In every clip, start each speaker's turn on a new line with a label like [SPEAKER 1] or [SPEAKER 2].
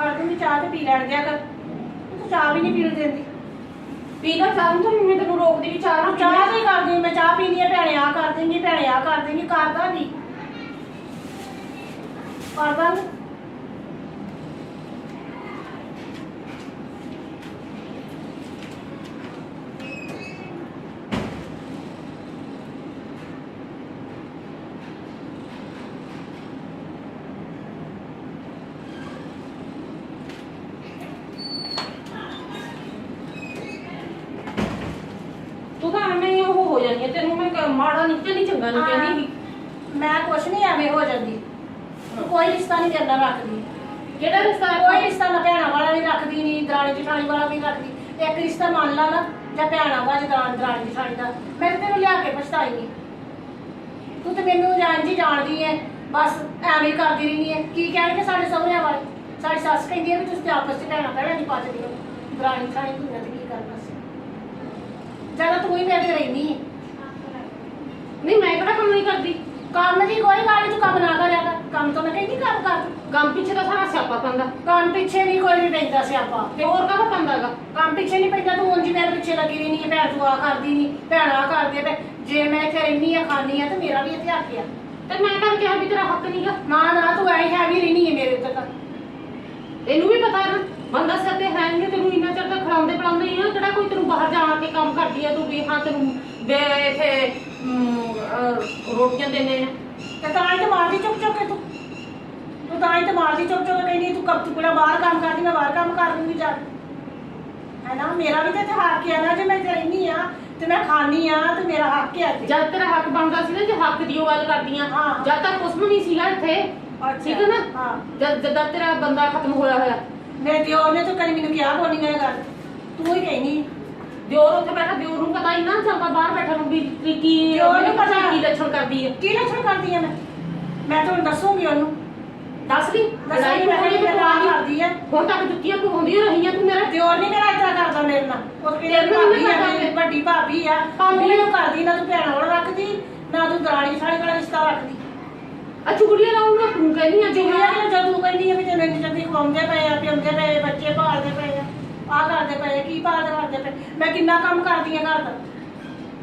[SPEAKER 1] ਕਰ ਦੇਂਗੀ
[SPEAKER 2] ਔਰ ਚਾਹ ਤੇ ਪੀ ਲੈਣ ਦਿਆ ਕਰ ਤੂੰ ਚਾਹ ਵੀ ਨਹੀਂ ਪੀਣ ਦਿੰਦੀ
[SPEAKER 1] ਪੀ ਲੈ ਚਾਹ ਨੂੰ ਤਾਂ ਮੈਂ ਤੈਨੂੰ ਰੋਕਦੀ ਵੀ ਚਾਹ ਨਾ
[SPEAKER 2] ਚਾਹ ਨਹੀਂ ਕਰਦੀ, ਮੈਂ ਚਾਹ ਪੀਣੀ ਹੈ ਭੈਣੇ ਆ ਕਰ ਦੇਂਗੀ, ਭੈਣੇ ਆ ਕਰ ਦੇਂਗੀ, ਕਰਦਾ ਨਹੀਂ ਕਰਦਾ ਨੀ।
[SPEAKER 1] ਤੂੰ ਤਾਂ ਐਵੇਂ ਹੀ ਉਹ ਹੋ ਜਾਣੀ ਹੈ ਤੈਨੂੰ ਮੈਂ ਕ- ਮਾੜਾ ਨਹੀਂ ਤੇ ਨਹੀਂ ਚੰਗਾ ਨਹੀਂ ਕਹਿੰਦੀ
[SPEAKER 2] ਮੈਂ ਕੁਛ ਨਹੀਂ ਐਵੇਂ ਹੋ ਜਾਂਦੀ। ਕੋਈ ਰਿਸ਼ਤਾ ਨਹੀਂ ਕਰਨਾ ਰੱਖਦੀ।
[SPEAKER 1] ਕਿਹੜਾ ਰਿਸ਼ਤਾ ਹੈ?
[SPEAKER 2] ਕੋਈ ਰਿਸ਼ਤਾ ਨਾ ਭੈਣਾਂ ਵਾਲਾ ਵੀ ਰੱਖਦੀ ਨਹੀਂ ਦਰਾਣੀ ਜਠਾਣੀ ਵਾਲਾ ਵੀ ਰੱਖਦੀ। ਇੱਕ ਰਿਸ਼ਤਾ ਮੰਨ ਲਾ ਨਾ ਜਾਂ ਭੈਣਾਂ ਦਾ ਜਾਂ ਦਰਾਂ- ਦਰਾਣੀ ਜਠਾਣੀ ਦਾ। ਮੈਂ ਤੇ ਤੈਨੂੰ ਲਿਆ ਕੇ ਪਛਤਾਈ ਨਹੀਂ ਤੂੰ ਤੇ ਮੈਨੂੰ ਜਾਣ ਜੀ ਜਾਣਦੀ ਐ। ਬਸ ਐਵੇਂ ਹੀ ਕਰਦੀ ਰਹਿੰਦੀ ਐ। ਕੀ ਕਹਿਣਗੇ ਸਾਡੇ ਸਹੁਰਿਆਂ ਵਾਲੇ ਸਾਡੀ ਸੱਸ ਕਹਿੰਦੀ ਐ ਵੀ ਤੁਸੀਂ ਤੇ ਆਪਸ ਚ ਭੈਣਾਂ ਭੈਣਾਂ ਨਹੀਂ ਪਚਦੀਆਂ ਦਰਾਣੀ ਜਠਾਣੀ ਤੂੰ ਤੇ ਕੀ ਕਰਨਾ ਸੀ? ਜ਼ਿਆਦਾ ਤੂੰ ਹੀ ਮੇਰੇ ਤੇ ਰਹਿਨੀ ਐ
[SPEAKER 1] ਨਹੀਂ ਮੈਂ ਕਿਹੜਾ ਕੰਮ ਨਹੀਂ ਕਰਦੀ।
[SPEAKER 2] ਕੰਮ ਦੀ ਕੋਈ ਗੱਲ ਨੀ, ਤੂੰ ਕੰਮ ਨਾ ਕਰਿਆ ਕਰ। ਕੰਮ ਤਾਂ ਮੈਂ ਕਹਿੰਦੀ ਕੰਮ ਕਰ।
[SPEAKER 1] ਕੰਮ ਪਿੱਛੇ ਤਾਂ ਸਾਰਾ ਸਿਆਪਾ ਪੈਂਦਾ।
[SPEAKER 2] ਕੰਮ ਪਿੱਛੇ ਨਹੀਂ ਕੋਈ ਵੀ ਪੈਂਦਾ ਸਿਆਪਾ।
[SPEAKER 1] ਤੇ ਹੋਰ ਕਾਹਦਾ ਪੈਂਦਾਗਾ
[SPEAKER 2] ਕੰਮ ਪਿੱਛੇ ਨਹੀਂ ਪੈਂਦਾ ਤੂੰ ਉਂਝ ਮੇਰੇ ਪਿੱਛੇ ਲੱਗੀ ਰਹਿੰਦੀ ਹੈ ਭੈਣ ਤੂੰ ਆ ਕਰਦੀ ਨਹੀਂ ਭੈਣ ਆ ਕਰਦੀ ਹੈ ਭੈ- ਜੇ ਮੈਂ ਇੱਥੇ ਰਹਿੰਦੀ ਆ ਖਾਂਦੀ ਆ ਤੇ ਮੇਰਾ ਵੀ ਇੱਥੇ ਹੱਕ ਆ।
[SPEAKER 1] ਤੇ ਮੈਂ ਤਾਂ ਕਿਹਾ ਵੀ ਤੇਰਾ ਹੱਕ ਨਹੀਂਗਾ
[SPEAKER 2] ਨਾ ਨਾ ਤੂੰ ਐ ਹੈਵੀ ਰਹਿੰਦੀ ਹੈ ਮੇਰੇ ਉੱਤੇ ਤਾਂ।
[SPEAKER 1] ਤੈਨੂੰ ਵੀ ਪਤਾ ਨਾ ਬੰਦਾ ਸਿਰ ਤੇ ਹੈ ਤੈਨੂੰ ਇੰਨਾ ਚਿਰ ਤਾਂ ਖੜਾਉਂਦੇ ਪੜਾਉਂਦੇ ਹੀ ਆ। ਕਿਹੜਾ ਕੋਈ ਤੈਨੂੰ ਬਾਹਰ ਜਾ ਕੇ ਕੰਮ ਕਰਦੀ ਆ ਤੂੰ ਵੀ ਹਾਂ ਤੈਨੂੰ ਬੇ ਇਥੇ ਰੋਟੀਆਂ ਦੇਣੇ ਆ
[SPEAKER 2] ਤੇ ਤਾਂ ਹੀ ਤੇ ਮਾਰਦੀ ਚੁੱਕ ਚੁੱਕ ਕੇ ਤੂੰ। ਤੂੰ ਤਾਂ ਹੀ ਤੇ ਮਾਰਦੀ ਚੁੱਕ ਚੁੱਕ ਕੇ ਕਹਿੰਦੀ ਤੂੰ ਕਬ ਤੂੰ ਕਿਹੜਾ ਬਾਹਰ ਕੰਮ ਕਰਦੀ ਮੈਂ ਬਾਹਰ ਕੰਮ ਕਰ ਦੂੰਗੀ ਜਾ ਕੇ। ਹੈ ਨਾ? ਮੇਰਾ ਵੀ ਤੇ ਇੱਥੇ ਹੱਕ ਆ ਨਾ ਜੇ ਮੈਂ ਰਹਿੰਦੀ ਆ ਤੇ ਮੈਂ ਖਾਂਦੀ ਆ ਤੇ ਮੇਰਾ ਹੱਕ ਇੱਥੇ।
[SPEAKER 1] ਜਦ ਤੇਰਾ ਹੱਕ ਬਣਦਾ ਸੀ ਨਾ ਜੇ ਹੱਕ ਦੀ ਉਹ ਗੱਲ ਕਰਦੀਆਂ
[SPEAKER 2] ਹਾਂ।
[SPEAKER 1] ਜਦ ਤੱਕ ਕੁਛ ਵੀ ਨਹੀਂ ਸੀਗਾ ਇੱਥੇ। ਠੀਕ ਹੈ ਨਾ?
[SPEAKER 2] ਹਾਂ।
[SPEAKER 1] ਜਦ ਜਦ ਤੇਰਾ ਬੰਦਾ ਖਤਮ ਹੋਇਆ ਹੋਇਆ।
[SPEAKER 2] ਮੇਰੇ ਦਿਓਰ ਨੇ ਤਾਂ ਕਦੀ ਮੈਨੂੰ ਕਿਹਾ ਬੋਲੀ ਗਏ ਗੱਲ। ਤੂੰ ਹੀ ਕਹਿਨੀ।
[SPEAKER 1] ਦਿਓਰ ਉੱਥੇ ਬੈਠਾ ਦਿਓਰ ਨੂੰ ਪਤਾ ਹੀ ਨਾ ਚੱਲਦਾ ਬਾਹਰ ਬੈਠਾ ਨੂੰ ਵੀ ਵੀ ਕੀ
[SPEAKER 2] ਦਿਓਰ ਨੂੰ ਪਤਾ।
[SPEAKER 1] ਕੀ ਲੱਛਣ ਕਰਦੀ ਹੈ
[SPEAKER 2] ਕੀ ਲੱਛਣ ਕਰਦੀ ਆ ਮੈਂ? ਮੈਂ ਤੁਹਾਨੂੰ ਦੱਸੂਗੀ ਉਹਨੂੰ।
[SPEAKER 1] ਦੱਸ ਦੀ।
[SPEAKER 2] ਦੱਸਾਂਗੀ ਮੈਂ ਗੱਲਾਂ ਕਰਦੀ ਆ।
[SPEAKER 1] ਹੁਣ ਤੱਕ ਜੁੱਤੀਆਂ ਘੁੰਮਦੀਆਂ ਰਹੀਆਂ ਤੂੰ ਮੇਰਾ?
[SPEAKER 2] ਦਿਓਰ ਨਹੀਂ ਮੇਰਾ ਇਤਨਾ ਕਰਦਾ ਮੇਰੇ ਨਾਲ। ਉਹ ਕਿਹੜੀ ਭਾਬੀ ਆ ਮੇਰੀ। ਵੱਡੀ ਭਾਬੀ ਆ।
[SPEAKER 1] ਭਾਬੀ
[SPEAKER 2] ਨੂੰ ਕਰਦੀ ਨਾ ਤੂੰ ਭੈਣਾਂ ਵਾਲਾ ਰੱਖਦੀ ਨਾ ਤੂੰ ਦਰਾਣੀ ਸਾੜੀ ਵਾਲਾ ਰਿਸ਼ਤਾ ਰੱਖਦੀ।
[SPEAKER 1] ਆ ਚੁਗਲੀਆਂ ਲਾਉਂਗਾ ਤੂੰ ਕਹਿੰਦੀ ਆ ਚੁਗਲੀਆਂ
[SPEAKER 2] ਕਿ ਜਦ ਤੂੰ ਕਹਿੰਦੀ ਆ ਵੀ ਤੈਨੂੰ ਇੰਨੀ ਜਲਦੀ ਖਵਾਉਂਦੇ ਪਏ ਆ ਪਿਉਂਦੇ ਪਏ ਬੱਚੇ ਪਾਲਦੇ ਪਏ ਆ ਆ ਕਰਦੇ ਪਏ ਆ, ਕੀ ਪਾਲਦੇ ਕਰਦੇ ਪਏ? ਮੈਂ ਕਿੰਨਾ ਕੰਮ ਕਰਦੀ ਆ ਘਰ ਦਾ?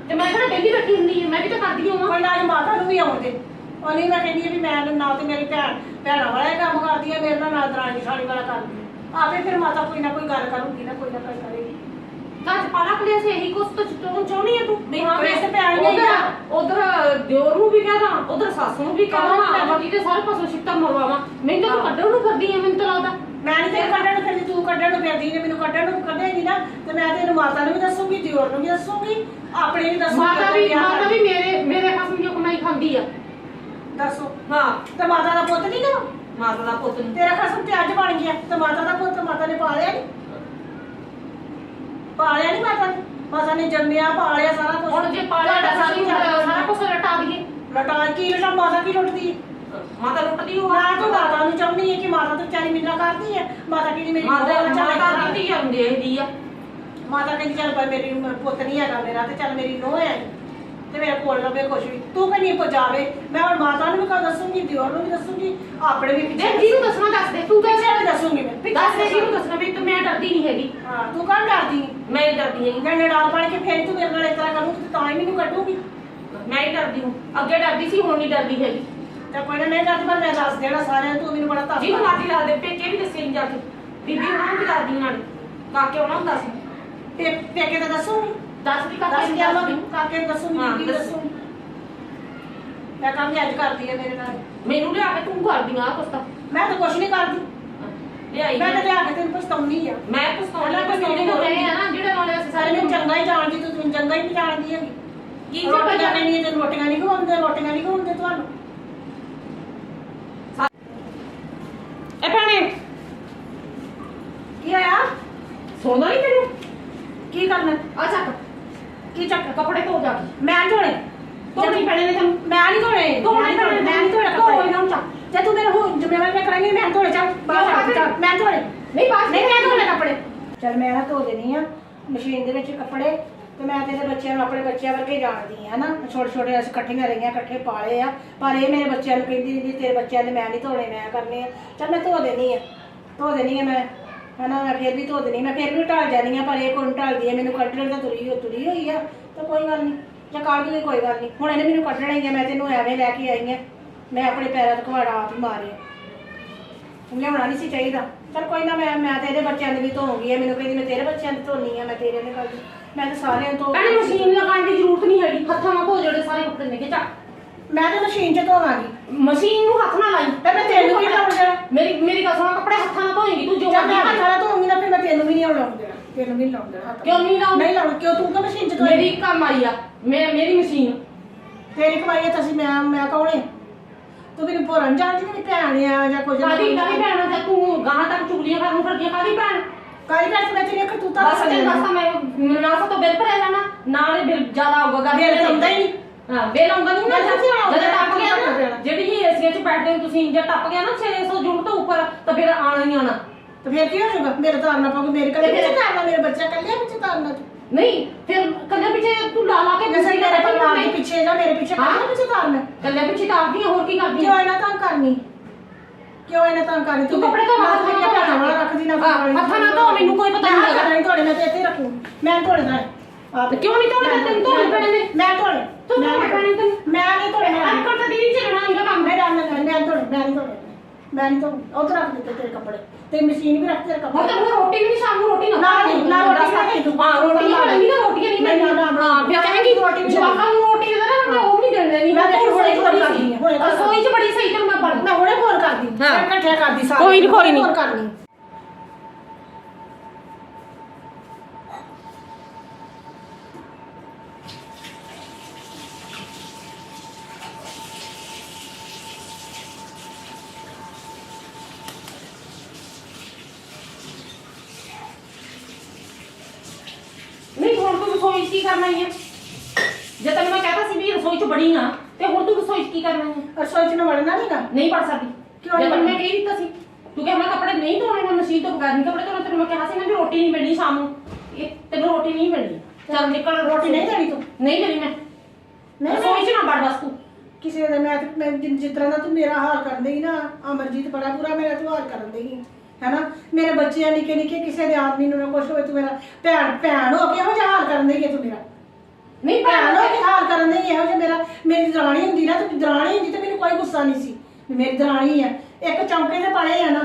[SPEAKER 1] ਤੇ ਮੈਂ ਕਿਹੜਾ ਡੇਲੀ ਬੈਠੀ ਹੁੰਦੀ ਹਾਂ ਮੈਂ ਵੀ ਤਾਂ ਕਰਦੀ ਹਾਂ
[SPEAKER 2] ਕੋਈ ਨਾ ਅੱਜ ਮਾਤਾ ਨੂੰ ਵੀ ਆਉਂਦੇ। ਉਹ ਨਹੀਂ ਮੈਂ ਕਹਿੰਦੀ ਆ ਵੀ ਮੈਂ ਨਾ ਤੇ ਮੇਰੀ ਭੈਣ ਭੈਣਾਂ ਵਾਲਾ ਇਹ ਕੰਮ ਕਰਦੀ ਆ ਮੇਰੇ ਨਾਲ ਨਾ ਦਰਾਣੀ ਸਾੜੀ ਵਾਲਾ ਕਰਦੀ ਆ। ਆਪੇ ਫਿਰ ਮਾਤਾ ਕੋਈ ਨਾ ਕੋਈ ਗੱਲ ਕਰੂਗੀ ਨਾ ਕੋਈ ਨਾ ਕੋਈ
[SPEAKER 1] ਘਰ ਚ ਪਾਲਾ ਸੀ ਇਹੀ ਕੁਛ ਤਾਂ ਚੁੱਟਣ ਚਾਹਣੀ ਹੈ ਤੂੰ? ਵੀ ਹਾਂ
[SPEAKER 2] ਕਲੇਸ਼ ਤੇ ਪਿਆ ਹੀ ਨਹੀਂ ਆ।
[SPEAKER 1] ਉਧਰ ਦਿਓਰ ਨੂੰ ਵੀ ਕਹਦਾ ਉਧਰ ਸੱਸ ਨੂੰ ਵੀ
[SPEAKER 2] ਕਹਾਂ
[SPEAKER 1] ਕਹਦਾ
[SPEAKER 2] ਮੈਂ।
[SPEAKER 1] ਬਾਕੀ ਤੇ ਸਾਰੇ ਪਾਸੋਂ ਛਿੱਟਾ ਮਰਵਾਵਾਂ। ਮੈਨੂੰ ਤਾਂ ਕੱਢਣ ਨੂੰ ਕਰਦੀ ਐ ਮੈਨੂੰ ਤਾਂ ਲੱਗਦਾ।
[SPEAKER 2] ਮੈਂ ਨਹੀਂ ਤੈਨੂੰ ਕੱਢਣ ਨੂੰ ਫਿਰਦੀ ਤੂੰ ਕੱਢਣ ਨੂੰ ਫਿਰਦੀ ਨੇ ਮੈਨੂੰ ਕੱਢਣ ਨੂੰ ਕੱਢੇਗੀ ਨਾ ਤੇ ਮੈਂ ਤੈਨੂੰ ਮਾਤਾ ਨੂੰ ਵੀ ਦੱਸੂਗੀ ਦਿਓਰ ਨੂੰ ਵੀ ਦੱਸੂਗੀ ਆਪਣੇ ਵੀ ਦੱਸੂਗੀ
[SPEAKER 1] ਮਾਤਾ ਵੀ ਮਾਤਾ ਵੀ ਮੇਰੇ ਮੇਰੇ ਖਸਮ ਦੀ ਕਮਾਈ ਖਾਂਦੀ ਆ।
[SPEAKER 2] ਦੱਸੋ।
[SPEAKER 1] ਹਾਂ
[SPEAKER 2] ਤੇ ਮਾਤਾ ਦਾ ਪੁੱਤ ਨਹੀਂ ਗਾ
[SPEAKER 1] ਮਾਤਾ ਦਾ ਪੁੱਤ ਨੂੰ।
[SPEAKER 2] ਤੇਰਾ ਖਸਮ ਤੇ ਅੱਜ ਬਣ ਗਿਆ ਤੇ ਮਾਤਾ ਦਾ ਪੁੱਤ ਮਾਤਾ ਨੇ ਪਾਲਿਆ ਨਹੀਂ ਪਾਲਿਆ ਨਹੀਂ ਮਾਤਾ ਨੇ ਮਾਤਾ ਨੇ ਜੰਮਿਆ ਪਾਲਿਆ ਸਾਰਾ ਕੁਝ
[SPEAKER 1] ਹੁਣ ਜੇ ਪਾਲਿਆ ਤਾਂ ਸਾਰੀ ਸਾਰਾ ਕੁਝ ਲਟਾ ਦਈਏ।
[SPEAKER 2] ਲਟਾ ਕੀ ਲਟਾ? ਮਾਤਾ ਕੀ ਲੁੱਟਦੀ ਹੈ?
[SPEAKER 1] ਮਾਤਾ ਲੁੱਟਦੀ ਹੋ
[SPEAKER 2] ਨਾ ਤੂੰ ਮਾਤਾ ਨੂੰ ਚਾਹੁੰਦੀ ਹੈ ਕਿ ਮਾਤਾ ਤਾਂ ਵਿਚਾਰੀ ਮਿੰਨਾ ਕਰਦੀ ਹੈ ਮਾਤਾ ਕਹਿੰਦੀ ਮੇਰੀ
[SPEAKER 1] ਮਾਤਾ
[SPEAKER 2] ਮਾਤਾ
[SPEAKER 1] ਦੀ ਹੁੰਦੀ ਐ ਇਹਦੀ ਆ।
[SPEAKER 2] ਮਾਤਾ ਕਹਿੰਦੀ ਚੱਲ ਭਾਈ ਮੇਰੀ ਮ- ਪੁੱਤ ਨਹੀਂ ਹੈਗਾ ਮੇਰਾ ਤੇ ਚੱਲ ਮੇਰੀ ਨੂੰਹ ਹੈ। ਤੇ ਮੇਰੇ ਕੋਲ ਰਵੇ ਕੁਛ ਵੀ। ਤੂੰ ਕਹਿੰਦੀ ਕੋ ਜਾਵੇ ਮੈਂ ਹੁਣ ਮਾਤਾ ਨੂੰ ਵੀ ਕਹ ਦੱਸੂਗੀ ਦਿਓਰ ਨੂੰ ਵੀ ਦੱਸੂਗੀ ਆਪਣੇ ਵੀ
[SPEAKER 1] ਦੇ ਜਿਹਨੂੰ ਦੱਸਣਾ ਦੱਸ ਦੇ ਤੂੰ
[SPEAKER 2] ਪਿੱਛੇ
[SPEAKER 1] ਕਹਿੰਦਾ
[SPEAKER 2] ਵੀ ਦੱਸੂਗੀ ਮੈਂ
[SPEAKER 1] ਦੱਸ ਦੇ ਜਿਹਨੂੰ ਦੱਸਣਾ ਵੀ ਤੂੰ ਮੈਂ ਡਰਦੀ ਨਹੀਂ ਹੈਗੀ।
[SPEAKER 2] ਹਾਂ ਤੂੰ ਕਾਹ ਡਰਦੀ?
[SPEAKER 1] ਮੈਂ ਡਰਦੀ ਹੈਗੀ।
[SPEAKER 2] ਮੈਂ ਨਡਾਲ ਬਣ ਕੇ ਫੇਰ ਤੂੰ ਮੇਰੇ ਨਾਲ ਇਸ ਤਰ੍ਹਾਂ ਕਰੂੰਗੀ ਤੇ ਤਾਂ ਹੀ ਮੈਨੂੰ ਕੱਢੂਗੀ।
[SPEAKER 1] ਮੈਂ ਹੀ ਡਰਦੀ ਹੂੰ। ਅੱਗੇ ਡਰਦੀ ਸੀ ਹੁਣ ਨਹੀਂ ਡਰਦੀ ਹੈਗੀ।
[SPEAKER 2] ਤੇ ਕੋਈ ਨਾ ਮੈਂ ਕਰਦੀ ਪਰ ਮੈਂ ਦੱਸ ਦੇਣਾ ਸਾਰਿਆਂ ਨੂੰ ਤੂੰ ਮੈਨੂੰ ਬੜਾ ਧੱਕਾ
[SPEAKER 1] ਜਿਹਨੂੰ ਮਰਜ਼ੀ ਲਾ ਦੇ ਪੇਕੇ ਵੀ ਦੱਸੇ ਨਹੀਂ ਜਾ ਕੇ। ਬੀਬੀ ਉਹਨਾਂ ਨੂੰ ਵੀ ਦੱਸਦੀ ਨਾਲ। ਕਾਕੇ ਉਹਨਾਂ ਨੂੰ ਦੱਸ
[SPEAKER 2] ਤੇ ਪੇਕੇ ਤਾਂ ਦੱਸੂਗੀ।
[SPEAKER 1] ਦੱਸ ਦੀ ਕਾਕੇ
[SPEAKER 2] ਦੱਸ
[SPEAKER 1] ਨੂੰ
[SPEAKER 2] ਕੇ ਆਵਾਂ ਕਾਕੇ ਨੂੰ ਦੱਸੂਗੀ
[SPEAKER 1] ਹਾਂ,
[SPEAKER 2] ਨੂੰ
[SPEAKER 1] ਦੱਸੂ।
[SPEAKER 2] ਦੱਸੂਗੀ ਮੈਂ ਕੰਮ ਹੀ ਅੱਜ ਕਰਦੀ ਹੈ ਮੇਰੇ ਨਾਲ।
[SPEAKER 1] ਮੈਨੂੰ ਲਿਆ ਕੇ ਤੂੰ ਕਰਦੀ ਆ ਕੁਛ ਤਾਂ।
[SPEAKER 2] ਮੈਂ ਤਾਂ ਕੁਛ ਨਹੀਂ ਕਰਦੀ।
[SPEAKER 1] ਲਿਆਈ
[SPEAKER 2] ਮੈਂ ਤਾਂ ਲਿਆ ਕੇ ਤੈਨੂੰ ਪਛਤਾਉਣੀ ਆ।
[SPEAKER 1] ਮੈਂ ਪਛਤਾਉਣਾ ਪਛਤਾਉਣੇ ਹੋ ਰਹੇ ਆ ਨਾ ਜਿਹੜੇ ਨਾਲੇ ਅਸੀਂ
[SPEAKER 2] ਸਾਰੇ
[SPEAKER 1] ਸਾਰੇ
[SPEAKER 2] ਮੈਨੂੰ ਚੰਗਾ ਹੀ ਜਾਣਦੀ ਤੂੰ ਤੈਨੂੰ ਚੰਗਾ ਹੀ ਨਹੀਂ ਜਾਣਦੀ ਹੈਗੀ।
[SPEAKER 1] ਕੀ ਚੰਗਾ
[SPEAKER 2] ਰੋਟੀਆਂ
[SPEAKER 1] ਜਾਣੇ
[SPEAKER 2] ਨਹੀਂ ਤੇ ਰੋਟੀਆਂ ਨਹੀਂ ਖਵਾਉਂਦੇ ਰੋਟੀਆਂ ਨਹੀਂ ਖਵਾਉਂਦੇ ਤੁਹਾਨੂੰ।
[SPEAKER 1] ਇਹ ਭੈਣੇ
[SPEAKER 2] ਕੀ ਹੋਇਆ?
[SPEAKER 1] ਸੋਨਾ ਨਹੀਂ ਤੈਨੂੰ?
[SPEAKER 2] ਕੀ ਕਰਨਾ?
[SPEAKER 1] ਆ ਚੱਕ
[SPEAKER 2] ਕੀ ਚੱਕ
[SPEAKER 1] ਕੱਪੜੇ ਧੋ ਜਾ।
[SPEAKER 2] ਮੈਂ ਨੀ ਧੋਣੇ।
[SPEAKER 1] ਧੋਣੇ ਪੈਣੇ ਨੇ ਤੈਨੂੰ।
[SPEAKER 2] ਮੈਂ ਨਹੀਂ ਧੋਣੇ।
[SPEAKER 1] ਧੋਣੇ
[SPEAKER 2] ਧੋਣੇ ਮੈਂ ਨਹੀਂ ਧੋਣੇ ਕੱਪੜੇ।
[SPEAKER 1] ਨੂੰ ਚੱਕ।
[SPEAKER 2] ਜੇ ਤੂੰ ਮੇਰੇ ਹੋ ਜ਼ਿੰਮੇਵਾਰੀ ਮੈਂ ਕਰਾਂਗੀ ਮੈਂ ਧੋਣੇ। ਚੱਲ ਬਾਹਰ ਚੱਲ ਮੈਂ ਧੋਣੇ।
[SPEAKER 1] ਨਹੀਂ ਬਾਅਦ
[SPEAKER 2] ਨਹੀਂ ਮੈਂ ਧੋਣੇ ਕੱਪੜੇ। ਚਲ ਮੈਂ ਨਾ ਧੋ ਦੇਣੀ ਆ ਮਸ਼ੀਨ ਦੇ ਵਿੱਚ ਕੱਪੜੇ ਤੇ ਮੈਂ ਤੇਰੇ ਬੱਚਿਆਂ ਨੂੰ ਆਪਣੇ ਬੱਚਿਆਂ ਵਰਗੇ ਜਾਣਦੀ ਆ ਨਾ ਛੋਟੇ ਛੋਟੇ ਅਸੀਂ ਇਕੱਠੀਆਂ ਰਹੀਆਂ ਇਕੱਠੇ ਪਾਲੇ ਆ। ਪਰ ਇਹ ਮੇਰੇ ਬੱਚਿਆਂ ਨੂੰ ਕਹਿੰਦੀ ਜੀ ਤੇਰੇ ਬੱਚਿਆਂ ਨੇ ਮੈਂ ਨਹੀਂ ਧੋਣੇ ਮੈਂ ਕਰਨੇ ਆ। ਚੱਲ ਮੈਂ ਧੋ ਦੇਣੀ ਆ। ਧੋ ਦੇਣੀ ਆ ਮੈਂ। ਹਨਾ ਮੈਂ ਫਿਰ ਵੀ ਧੋ ਦੇਣੀ ਮੈਂ ਫਿਰ ਵੀ ਢਲ ਜਾਣੀ ਆ ਪਰ ਇਹ ਕੋਣ ਢਲਦੀ ਆ ਮੈਨੂੰ ਕੱਢਣ ਤਾਂ ਤੁਰੀ ਤੁਰੀ ਹੋਈ ਆ ਤਾਂ ਕੋਈ ਗੱਲ ਨਹੀਂ ਜਾਂ ਕੱਢ ਦੂਗੀ ਕੋਈ ਗੱਲ ਨਹੀਂ ਹੁਣ ਇਹਨੇ ਮੈਨੂੰ ਕੱਢਣਾ ਹੀ ਆ ਮੈਂ ਤੈਨੂੰ ਐਵੇਂ ਲੈ ਕੇ ਆਈ ਆ। ਮੈਂ ਆਪਣੇ ਪੈਰਾਂ ਤੇ ਘਵਾੜਾ ਆਪ ਹੀ ਮਾਰਿਆ। ਲਿਆਉਣਾ ਨਹੀਂ ਸੀ ਚਾਹੀਦਾ। ਚਲ ਕੋਈ ਨਾ ਮੈਂ ਮੈਂ ਤੇ ਇਹਦੇ ਬੱਚਿਆਂ ਦੀ ਵੀ ਧੋਉਂਗੀ ਇਹ ਮੈਨੂੰ ਕਹਿੰਦੀ ਮੈਂ ਤੇਰੇ ਬੱਚਿਆਂ ਦੀ ਧੋਣੀ ਆ ਮੈਂ ਤੇਰੇ ਨਹੀਂ ਕਰਦੀ ਮੈਂ ਤਾਂ ਸਾਰਿਆਂ ਤੋਂ
[SPEAKER 1] ਭੈਣੇ ਮਸ਼ੀਨ ਲਗਾਉਣ ਦੀ ਜ਼ਰੂਰਤ ਨਹੀਂ ਹੈਗੀ। ਹੱਥਾਂ ਨਾਲ ਧੋ ਜਿਹੜੇ ਸਾਰੇ ਕੱਪੜੇ ਨੇ ਚੱਕ
[SPEAKER 2] ਮੈਂ ਤਾਂ ਮਸ਼ੀਨ 'ਚ ਧੋਵਾਂਗੀ
[SPEAKER 1] ਮਸ਼ੀਨ ਨੂੰ ਹੱਥ ਨਾਲ ਲਾਈ।
[SPEAKER 2] ਤੇ ਮੈਂ ਤੈਨੂੰ ਵੀ ਲਾਉਣ ਦੇਣਾ
[SPEAKER 1] ਮੇਰੀ ਮੇਰੀ ਗੱਲ ਸੁਣ ਕੱਪੜੇ ਹੱਥਾਂ ਨਾਲ ਧੋਏਂਗੀ ਤੂੰ ਜੋ
[SPEAKER 2] ਜਦ ਮੈਂ ਹੱਥਾਂ ਨਾਲ ਧੋਉਂਗੀ ਨਾ ਫਿਰ ਮੈਂ ਤੈਨੂੰ ਵੀ ਨਹੀਂ ਦੇਣਾ ਤੈਨੂੰ ਵੀ ਨਹੀਂ ਲਾਉਣ ਦੇਣਾ ਹੱਥ।
[SPEAKER 1] ਕਿਉਂ ਨਹੀਂ ਲਾਉਂਦੀ?
[SPEAKER 2] ਨਹੀਂ ਲਾਉਣਾ। ਕਿਉਂ? ਤੂੰ ਤਾਂ ਮਸ਼ੀਨ 'ਚ ਧੋਈ
[SPEAKER 1] ਮੇਰੀ ਕੰਮ ਆਈ ਆ। ਮੈਂ ਮੇਰੀ ਮਸ਼ੀਨ।
[SPEAKER 2] ਤੇਰੀ ਕਮਾਈ ਹੈ ਤੁਸੀਂ ਮੈਂ ਮੈਂ ਕੌਣ ਹੈ ਤੂੰ ਮੈਨੂੰ ਭੋਰਨ ਜਾਣਦੀ ਮੇਰੀ ਭੈਣ ਆ ਜਾਂ ਕੁਝ
[SPEAKER 1] ਕਾਦੀ ਕਾਦੀ ਭੈਣ ਤੇ ਤੂੰ ਗਾਂ ਤੱਕ ਚੁਗਲੀਆਂ ਕਰਨ ਫਿਰਦੀ ਕਾਦੀ ਭੈਣ?
[SPEAKER 2] ਕਾਈ ਭੈਣ? ਮੈਂ ਤੇਰੀ ਇੱਕ ਤੂੰ ਤਾਂ
[SPEAKER 1] ਬਸ ਤੇ ਬਸ ਮੈਂ ਨਾ ਤਾਂ ਬਿੱਲ ਭਰਿਆ ਜਾਣਾ ਨਾਲੇ ਬਿੱਲ ਜ਼ਿਆਦਾ ਆਊਗਾ
[SPEAKER 2] ਬਿੱਲ ਤਾਂ ਆਉਂਦਾ ਹੀ ਨਹੀਂ।
[SPEAKER 1] ਹਾਂ ਆਉਂਦਾ ਨਹੀਂ ਨਾ
[SPEAKER 2] ਬਿੱਲ ਕਿੱਥੇ ਆਉਣਾ?
[SPEAKER 1] ਜਦੋਂ ਟੱਪ ਗਿਆ
[SPEAKER 2] ਬਿੱਲ
[SPEAKER 1] ਨਾ ਜਿਹੜੀ ਹੀ ਏਸੀਆ ਚ ਬੈਠਦੇ ਹੋ ਤੁਸੀਂ ਜੇ ਟੱਪ ਗਿਆ ਨਾ 600 ਯੂਨਿਟ ਤੋਂ ਉੱਪਰ ਤਾਂ ਫਿਰ ਆਣਾ ਹੀ ਆਣਾ
[SPEAKER 2] ਤੇ ਫਿਰ ਕੀ ਹੋ ਜਾਊਗਾ ਮੇਰੇ ਤਾਰਨਾ ਪਊਗਾ ਮੇਰੇ ਕੱਲੇ
[SPEAKER 1] ਤੇ ਫਿਰ-
[SPEAKER 2] ਵਿੱਚ ਤਾਰਨਾ ਮੇਰੇ ਬੱਚਾ ਕੱਲੇ ਵਿੱਚ ਤਾਰਨਾ ਤੂੰ
[SPEAKER 1] ਨਹੀਂ ਫਿਰ ਕੱਲੇ ਪਿੱਛੇ ਤੂੰ ਲਾ ਲਾ ਕੇ
[SPEAKER 2] ਜੈਸੇ
[SPEAKER 1] ਗੁੱਸੀ
[SPEAKER 2] ਮੇਰੇ
[SPEAKER 1] ਕਰ
[SPEAKER 2] ਪਰਿਵਾਰ ਦੇ ਪਿੱਛੇ ਜਾਂ ਮੇਰੇ ਪਿੱਛੇ
[SPEAKER 1] ਹਾਂ।
[SPEAKER 2] ਕੱਲੇ ਵਿੱਚ ਤਾਰਨਾ
[SPEAKER 1] ਕੱਲੇ ਪਿੱਛੇ ਤਾਂ ਆਪਦੀਆਂ ਹੋਰ ਕੀ ਕਰਦੀ
[SPEAKER 2] ਕਿਉਂ ਇਹਨਾਂ ਤਾਂ ਕਰਨੀ? ਕਿਉਂ ਇਹਨਾਂ ਤਾਂ ਕਰਨੀ?
[SPEAKER 1] ਤੂੰ ਕੱਪੜੇ ਧੋ
[SPEAKER 2] ਨਾ
[SPEAKER 1] ਹੱਥ ਨਾਲ
[SPEAKER 2] ਮੇਰੀਆਂ ਭੈਣਾਂ ਵਾਲਾ ਰੱਖਦੀ ਨਾ ਕੋਈ
[SPEAKER 1] ਹਾਂ,
[SPEAKER 2] ਵਾਲੀ।
[SPEAKER 1] ਹੱਥਾਂ ਨਾਲ ਧੋ, ਮੈਨੂੰ ਕੋਈ ਪਤਾ
[SPEAKER 2] ਮੈਂ
[SPEAKER 1] ਨਹੀਂ
[SPEAKER 2] ਹੱਥਾਂ ਨਾਲ ਧੋਣੇ ਮੈਂ ਤੇ ਇੱਥੇ ਰੱਖੂ। ਮੈਂ ਧੋਣਾ ਆਪ
[SPEAKER 1] ਕਿਉਂ ਨਹੀਂ ਧੋਣੇ? ਤੈਨੂੰ ਧੋਣੇ ਪੈਣੇ ਨੇ।
[SPEAKER 2] ਮੈਂ ਧੋਣੇ।
[SPEAKER 1] ਤੂੰ
[SPEAKER 2] ਮੈਂ
[SPEAKER 1] ਧੋਣੇ ਪੈਣੇ ਤੈਨੂੰ।
[SPEAKER 2] ਮੈਂ ਨਹੀਂ ਧੋਣੇ ਮੈਂ
[SPEAKER 1] ਅੱਜ ਕੱਲ ਤਾਂ ਦੀਦੀ ਚੱਲਣਾ ਨਹੀਂ ਕੰਮ
[SPEAKER 2] ਮੈਂ ਡਾਲ ਮੈਂ ਮੈਂ ਧੋਣੇ ਮੈਂ ਨਹੀਂ ਧੋਣੇ। ਮੈਂ ਨਹੀਂ ਧੋਣੇ। ਉਧਰ ਰੱਖ ਦਿੱਤੇ ਤੇਰੇ ਕੱਪੜੇ। ਤੇ ਮਸ਼ੀਨ ਵੀ ਰੱਖ ਤੇਰੇ
[SPEAKER 1] ਹੁਣ
[SPEAKER 2] ਕੱਪੜੇ
[SPEAKER 1] ਤਾਂ ਹੁਣ ਰੋਟੀ ਵੀ ਨਹੀਂ ਸ਼ਾਮ ਨੂੰ ਰੋਟੀ ਨਾ
[SPEAKER 2] ਨਾ ਨਹੀਂ ਨਾ ਰੋਟੀ ਖਾਣੀ। ਤੂੰ
[SPEAKER 1] ਹਾਂ ਰੋਟੀ ਬਣਾਈ ਨਾ ਰੋਟੀਆਂ ਨਹੀਂ
[SPEAKER 2] ਨਹੀਂ, ਨਾ, ਨਾ, ਨਾ।
[SPEAKER 1] ਹਾਂ ਫਿਰ ਕਹੇਗੀ
[SPEAKER 2] ਰੋਟੀ ਵੀ
[SPEAKER 1] ਜਵਾਕਾਂ ਨੂੰ ਰੋਟੀ ਦੇ ਦੇਣਾ ਮੈਂ ਉਹ ਨਹੀਂ ਦੇਣ ਦੇਣੀ।
[SPEAKER 2] ਮੈਂ ਦੇਖੀ ਹੁਣੇ ਫੋਨ ਕਰਦੀ ਹਾਂ, ਹੁਣੇ ਕਰ-
[SPEAKER 1] ਰਸੋਈ 'ਚ ਬੜੀ ਸਹੀ ਤੈਨੂੰ ਮੈਂ ਪੜ੍ਹ
[SPEAKER 2] ਮੈਂ ਹੁਣੇ ਫੋਨ ਕਰਦੀ
[SPEAKER 1] ਹਾਂ।
[SPEAKER 2] ਮੈਂ ਇਕੱਠਿਆ ਕਰਦੀ ਸਾਰੇ
[SPEAKER 1] ਕੋਈ ਨੀ, ਕੋਈ ਨੀ।
[SPEAKER 2] ਫੋਨ ਕਰਨੀ
[SPEAKER 1] ਹੁਣ ਤੂੰ ਰਸੋਈ 'ਚ ਕੀ ਕਰਨਾ ਹੈ ਜੇ ਤੈਨੂੰ ਮੈਂ ਕਹਤਾ ਸੀ ਵੀ ਰਸੋਈ 'ਚ ਬੜੀ ਆ ਤੇ ਹੁਣ ਤੂੰ ਰਸੋਈ 'ਚ ਕੀ ਕਰਨਾ ਹੈ?
[SPEAKER 2] ਰਸੋਈ ਚ ਨਾ ਵੜਨਾ ਨਹੀਂਗਾ
[SPEAKER 1] ਨਹੀਂ ਪੜ ਸਕਦੀ।
[SPEAKER 2] ਕਿਉਂ
[SPEAKER 1] ਜੇ
[SPEAKER 2] ਨਹੀਂ
[SPEAKER 1] ਤੈਨੂੰ ਮੈਂ? ਕਹੀ ਦਿੱਤਾ ਸੀ ਤੂੰ ਕਿਹਾ ਮੈਂ ਕੱਪੜੇ ਨਹੀਂ ਧੋਣੇ ਮੈਂ ਮਸ਼ੀਨ ਤੋਂ ਬਗੈਰ ਨਹੀਂ ਕੱਪੜੇ ਧੋਣੇ ਤੈਨੂੰ ਮੈਂ ਕਿਹਾ ਸੀ ਨਾ ਵੀ ਰੋਟੀ ਨਹੀਂ ਮਿਲਣੀ ਸ਼ਾਮ ਨੂੰ। ਇਹ ਤੈਨੂੰ ਰੋਟੀ ਨਹੀਂ ਮਿਲਣੀ। ਚੱਲ ਨਿਕਲ
[SPEAKER 2] ਰੋਟੀ। ਨਹੀਂ ਦੇਣੀ ਤੂੰ?
[SPEAKER 1] ਨਹੀਂ ਦੇਣੀ ਮੈਂ।
[SPEAKER 2] ਨਹੀਂ
[SPEAKER 1] ਰਸੋਈ 'ਚ ਨਾ ਵੜ ਬਸ ਤੂੰ।
[SPEAKER 2] ਕਿਸੇ ਦਾ ਮੈਂ ਤੇ- ਮੈਂ ਜਿਸ ਤਰ੍ਹਾਂ ਦਾ ਤੂੰ ਮੇਰਾ ਹਾਲ ਦੇਗੀ ਨਾ ਅਮਰਜੀਤ ਬੜਾ ਬੁਰਾ ਮੇਰਾ ਤੂੰ ਹਾਲ ਕਰਨ ਦੇਗੀ ਹੈਨਾ? ਮੇਰੇ ਬੱਚੇ ਆ ਨਿੱਕੇ ਨਿੱਕੇ ਕਿਸੇ ਦੇ ਆਦਮੀ ਨੂੰ ਨਾ ਕੁਛ ਹੋਵੇ ਤੂੰ ਮੇਰਾ ਭੈਣ ਭੈਣ ਹੋ ਕੇ ਇਹੋ ਜਿਹਾ ਹਾਲ ਕਰਨ ਦੇਗੀ ਤੂੰ ਮੇਰਾ।
[SPEAKER 1] ਨਹੀਂ
[SPEAKER 2] ਭੈਣ ਹੋ ਕੇ ਹਾਲ ਕਰਨ ਦੇਗੀ ਇਹੋ ਜਿਹਾ ਮੇਰਾ। ਮੇਰੀ ਦਰਾਣੀ ਹੁੰਦੀ ਨਾ ਤੇ ਦਰਾਣੀ ਹੁੰਦੀ ਤੇ ਮੈਨੂੰ ਕੋਈ ਗੁੱਸਾ ਨਹੀਂ ਸੀ ਵੀ ਮੇਰੀ ਦਰਾਣੀ ਆ ਇੱਕ ਚੌਂਕੇ ਤੇ ਪੜੇ ਆ ਨਾ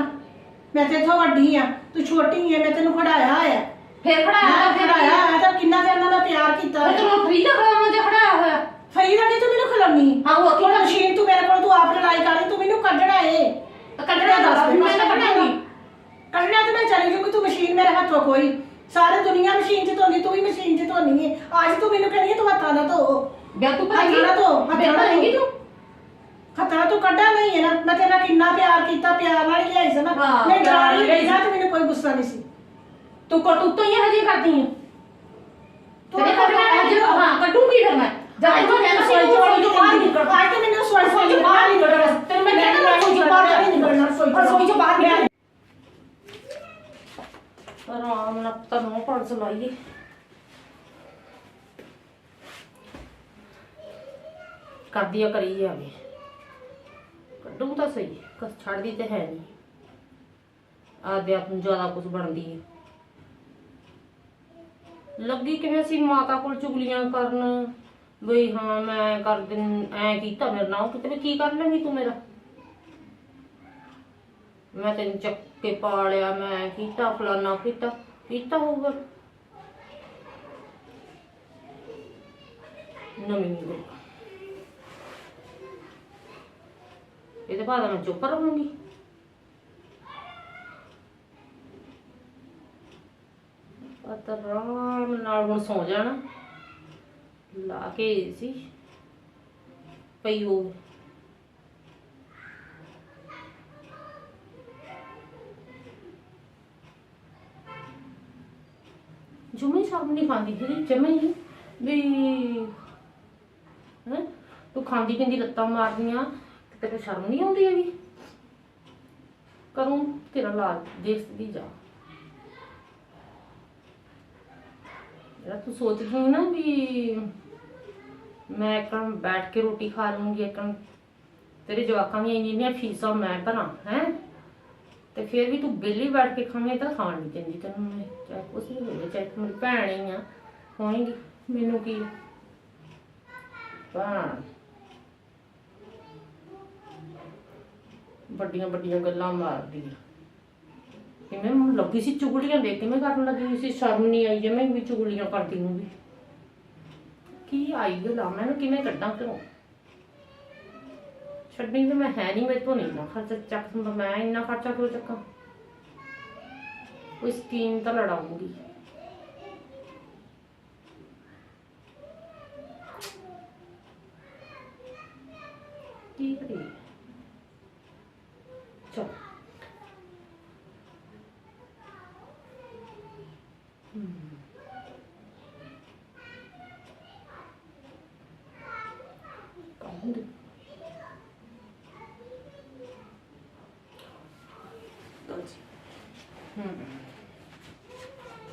[SPEAKER 2] ਮੈਂ ਤੇ ਇੱਥੋਂ ਵੱਡੀ ਆ ਤੂੰ ਛੋਟੀ ਆ ਮੈਂ ਤੈਨੂੰ ਖੜਾਇਆ ਆ
[SPEAKER 1] ਫੇਰ ਖੜਾਇਆ
[SPEAKER 2] ਮੈਂ
[SPEAKER 1] ਫਿਰ
[SPEAKER 2] ਖੜਾਇਆ ਆ ਤਾਂ ਕਿੰਨਾ ਤੇ ਉਹਨਾਂ ਦਾ ਪਿਆਰ ਕੀਤਾ
[SPEAKER 1] ਉਹ ਤੈਨੂੰ ਫਰੀ ਦਾ ਖੜਾਉਣਾ ਜੇ ਖੜਾਇਆ ਹੋਇਆ।
[SPEAKER 2] ਫਰੀਦ ਅੜੀ ਤੂੰ ਮੈਨੂੰ ਖਿਲਾਉਣੀ?
[SPEAKER 1] ਹਾਂ, ਉਹ
[SPEAKER 2] ਮਸ਼ੀਨ ਤੂੰ ਮੇਰੇ ਕੋਲ ਤੂੰ ਆਪ ਲੜਾਈ ਕਰ ਤੂੰ ਮੈਨੂੰ ਕੱਢਣਾ ਏ।
[SPEAKER 1] ਤਾਂ ਕੱਢਣਾ ਦੱਸ ਦੇ ਮੈਂ ਤਾਂ ਕੱਢਾਂਗੀ।
[SPEAKER 2] ਕੱਢਣਾ ਤੇ ਮੈਂ ਚਲੀ ਜਾਊਂਗੀ ਤੂੰ ਮਸ਼ੀਨ ਮੇਰੇ ਹੱਥੋਂ ਕੋਈ ਸਾਰੇ ਦੁਨੀਆ ਮਸ਼ੀਨ 'ਚ ਧੋਂਦੀ ਤੂੰ ਵੀ ਮਸ਼ੀਨ 'ਚ ਧੋਣੀ ਏ ਅੱਜ ਤੂੰ ਮੈਨੂੰ ਕਹਿੰਦੀ ਏ ਤੂੰ ਹੱਥਾਂ ਨਾਲ ਧੋ
[SPEAKER 1] ਬਿਆ ਤੂੰ
[SPEAKER 2] ਹੱਥਾਂ ਨਾਲ ਧੋ ਹੱਥਾਂ
[SPEAKER 1] ਬਿਆ
[SPEAKER 2] ਨਾਲ
[SPEAKER 1] ਪਾਏਂਗੀ
[SPEAKER 2] ਧੋ।
[SPEAKER 1] ਤੂੰ
[SPEAKER 2] ਹੱਥਾਂ ਨਾਲ ਤੂੰ ਕੱਢਾ ਨਹੀਂ ਹੈ ਨਾ ਮੈਂ ਤੇਰਾ ਕਿੰਨਾ ਪਿਆਰ ਕੀਤਾ ਪਿਆਰ ਨਾਲ ਲਿਆਈ ਸੀ ਨਾ
[SPEAKER 1] ਹਾਂ,
[SPEAKER 2] ਮੈਂ
[SPEAKER 1] ਪਿਆਰ ਨਾਲ
[SPEAKER 2] ਦਰਾਣੀ
[SPEAKER 1] ਲਿਆਈ
[SPEAKER 2] ਲਈ ਨਾ ਤੇ ਮੈਨੂੰ ਕੋਈ ਗੁੱਸਾ ਨਹੀਂ ਸੀ
[SPEAKER 1] ਤੂੰ ਕਰਤੂਤਾਂ ਹੀ ਹਜੇ ਕਰਦੀ ਹੈ
[SPEAKER 2] ਤੂੰ
[SPEAKER 1] ਤੇਰੇ ਕੱਢਣਾ ਹੈ ਜੇ ਹਾਂ ਕੱਢੂਗੀ ਫਿਰ ਮੈਂ ਜਾ
[SPEAKER 2] ਅੱਜ
[SPEAKER 1] ਤੂੰ
[SPEAKER 2] ਮੈਨੂੰ
[SPEAKER 1] ਕਹਿੰਦਾ
[SPEAKER 2] ਸੋਈ
[SPEAKER 1] ਸੀ
[SPEAKER 2] ਚੋਂ
[SPEAKER 1] ਰਸੋਈ ਚੋਂ ਬਾਹਰ ਨਿਕਲ
[SPEAKER 2] ਅੱਜ ਤੇ ਮੈਨੂੰ ਸੋਈ
[SPEAKER 1] ਰਸੋਈ ਚੋਂ ਬਾਹਰ ਨਿਕਲ ਤੈਨੂੰ ਮੈਂ ਕਹਿੰਦਾ ਰਸੋਈ ਚੋਂ ਬਾਹਰ
[SPEAKER 2] ਨਹੀਂ ਨਿਕਲਣਾ ਰਸੋਈ ਚੋਂ
[SPEAKER 1] ਰਸੋਈ ਚੋਂ ਬਾਹਰ ਨਿਕਲ ਆਰਾਮ ਨਾਲ ਤਨੋਂ ਪਰਸ ਲਾਈਏ। ਕਰਦੀ ਆ ਕਰੀ ਜਾਵੇ ਕੱਢੂ ਤਾਂ ਸਹੀ, ਕਸ ਛੱਡਦੀ ਤੇ ਹੈ ਨਹੀਂ। ਆਦੇ ਆਪ ਨੂੰ ਜ਼ਿਆਦਾ ਕੁਝ ਬਣਦੀ ਹੈ ਲੱਗੀ ਕਿਵੇਂ ਸੀ ਮਾਤਾ ਕੋਲ ਚੁਗਲੀਆਂ ਕਰਨ? ਬਈ ਹਾਂ, ਮੈਂ ਕਰ ਦਿਨ ਐ ਕੀਤਾ ਮੇਰੇ ਨਾਲ। ਕਿਤੇ ਵੀ ਕੀ ਕਰ ਲੈਂਗੀ ਤੂੰ ਮੇਰਾ? ਮੈਂ ਤੈਨੂੰ ਚੱਕ ਕੇ ਪਾਲਿਆ ਮੈਂ ਕੀਤਾ ਫਲਾਨਾ ਕੀਤਾ ਕੀਤਾ ਹੋਊਗਾ। ਨਵੀਂ ਗੱਲ ਇਹਦੇ ਬਾਅਦ ਮੈਂ ਚੁੱਪ ਰਹੂੰਗੀ। ਪਤਾ ਆਰਾਮ ਨਾਲ ਹੁਣ ਸੌ ਜਾਣਾ। ਲਾ ਕੇ ਸੀ ਪਈ ਹੋਊ ਜੁਮੇ ਸ਼ਰਮ ਨਹੀਂ ਖਾਂਦੀ ਜਿਹੜੀ ਜਮੇ ਹੀ। ਵੀ, ਹੈਂ, ਤੂੰ ਖਾਂਦੀ ਪਿੰਦੀ ਲੱਤਾਂ ਮਾਰਦੀਆਂ ਤੈਨੂੰ ਸ਼ਰਮ ਨਹੀਂ ਆਉਂਦੀ ਹੈਗੀ? ਕਰੂੰ ਤੇਰਾ ਲਾਜ ਦੇਖਦੀ ਜਾ ਜਿਹੜਾ ਤੂੰ ਸੋਚਦੀ ਹੈ ਨਾ ਵੀ ਮੈਂ ਕਣ ਬੈਠ ਕੇ ਰੋਟੀ ਖਾ ਲੂੰਗੀ ਕਣ ਤੇਰੇ ਜਵਾਕਾਂ ਦੀਆਂ ਇੰਨੀਆਂ ਫੀਸਾਂ ਮੈਂ ਭਰਾਂ, ਹੈ? ਤੇ ਫਿਰ ਵੀ ਤੂੰ ਬੇਲੀ ਬੈਠ ਕੇ ਖਾਵੇਂ ਤਾਂ ਖਾਣ ਨਹੀਂ ਦਿੰਦੀ ਤੈਨੂੰ ਮੈਂ। ਚਾਹੇ ਕੁਛ ਵੀ ਹੋਵੇ ਚਾਹੇ ਤੂੰ ਮੇਰੀ ਭੈਣ ਹੀ ਆ, ਹੋਏਗੀ, ਮੈਨੂੰ ਕੀ ਭੈਣ। ਵੱਡੀਆਂ ਵੱਡੀਆਂ ਗੱਲਾਂ ਮਾਰਦੀ ਆ। ਕਿਵੇਂ ਮੈਨੂੰ ਲੱਗੀ ਸੀ ਚੁਗਲੀਆਂ ਦੇਖ ਕੇ, ਮੈਂ ਕਰਨ ਲੱਗੀ ਸੀ, ਸ਼ਰਮ ਨਹੀਂ ਆਈ ਜੇ, ਮੈਂ ਵੀ ਚੁਗਲੀਆਂ ਕਰਦੀ ਨੂੰ ਵੀ ਕੀ ਆਈ ਗੱਲਾਂ, ਮੈਨੂੰ ਕਿਵੇਂ ਕੱਢਾਂ ਘਰੋਂ? ਛੱਡਣੀ ਤੇ ਮੈਂ ਹੈ ਨਹੀਂ ਮੇਰੇ ਤੋਂ ਨਹੀਂ ਨਾ ਖਰਚਾ ਚੱਕ ਹੁੰਦਾ ਮੈਂ ਇੰਨਾ ਖਰਚਾ ਕਿਉਂ ਚੱਕਾਂ? ਕੋਈ ਸਕੀਮ ਤਾਂ ਲੜਾਉਂਗੀ। ਕੀ ਕਰੀਏ? ਚਲ।